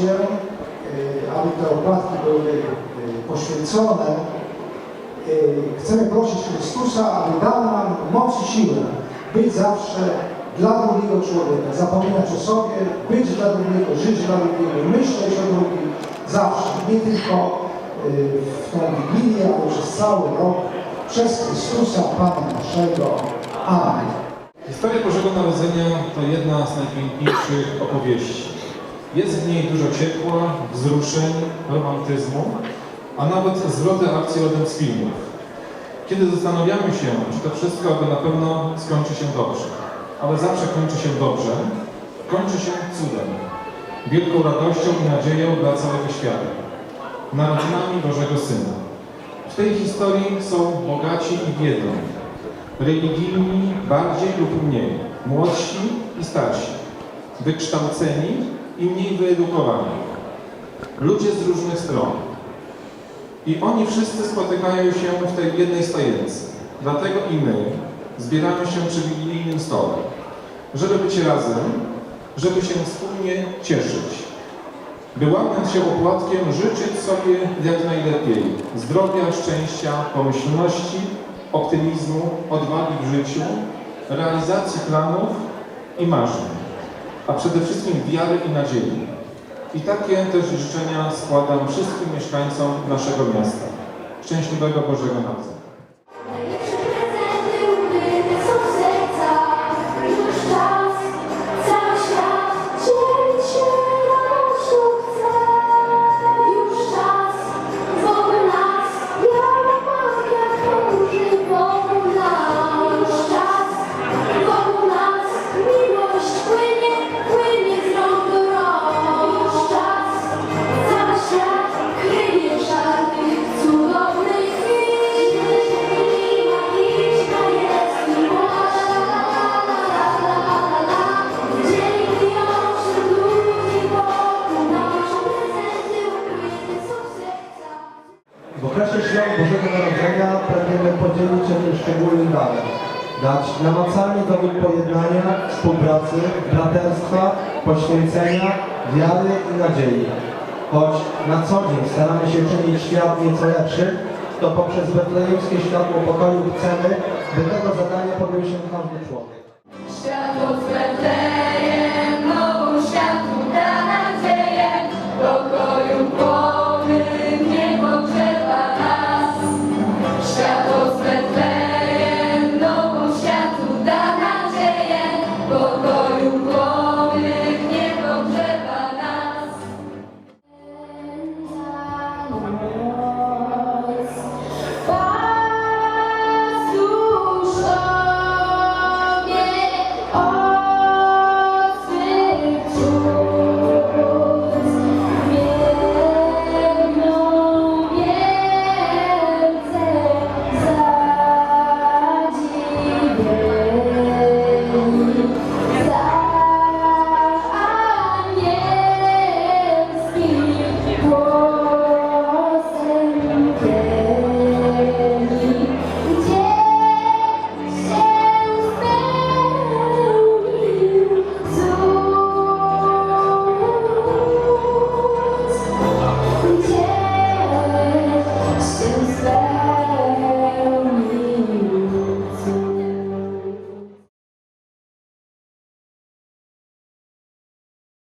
się, y, aby te opłatki były y, poświęcone, y, chcemy prosić Chrystusa, aby dał nam moc i siłę być zawsze dla drugiego człowieka, zapominać o sobie, być dla drugiego, żyć dla drugiego, myśleć o drugim zawsze, nie tylko w tą Wigilię, ale przez cały rok, przez Chrystusa Pana naszego. Amen. Historia Bożego Narodzenia to jedna z najpiękniejszych opowieści. Jest w niej dużo ciepła, wzruszeń, romantyzmu, a nawet zwroty akcji rodem z filmów. Kiedy zastanawiamy się, czy to wszystko aby na pewno skończy się dobrze, ale zawsze kończy się dobrze, kończy się cudem, wielką radością i nadzieją dla całego świata, narodzinami Bożego Syna. W tej historii są bogaci i biedni, religijni bardziej lub mniej, młodsi i starsi, wykształceni i mniej wyedukowani, ludzie z różnych stron. I oni wszyscy spotykają się w tej jednej stajence. Dlatego i my zbieramy się przy wigilijnym stole, żeby być razem, żeby się wspólnie cieszyć. By łamiąc się opłatkiem życzyć sobie jak najlepiej zdrowia, szczęścia, pomyślności, optymizmu, odwagi w życiu, realizacji planów i marzeń, a przede wszystkim wiary i nadziei. I takie też życzenia składam wszystkim mieszkańcom naszego miasta. Szczęśliwego Bożego Narodzenia. Świąt Bożego Narodzenia pragniemy podzielić się tym szczególnym darem. Dać namacalny dowód pojednania, współpracy, braterstwa, poświęcenia, wiary i nadziei. Choć na co dzień staramy się czynić świat nieco lepszy, to poprzez betlejemskie światło pokoju chcemy, by tego zadania podjął się każdy człowiek. Światło z Betlejem, nową światu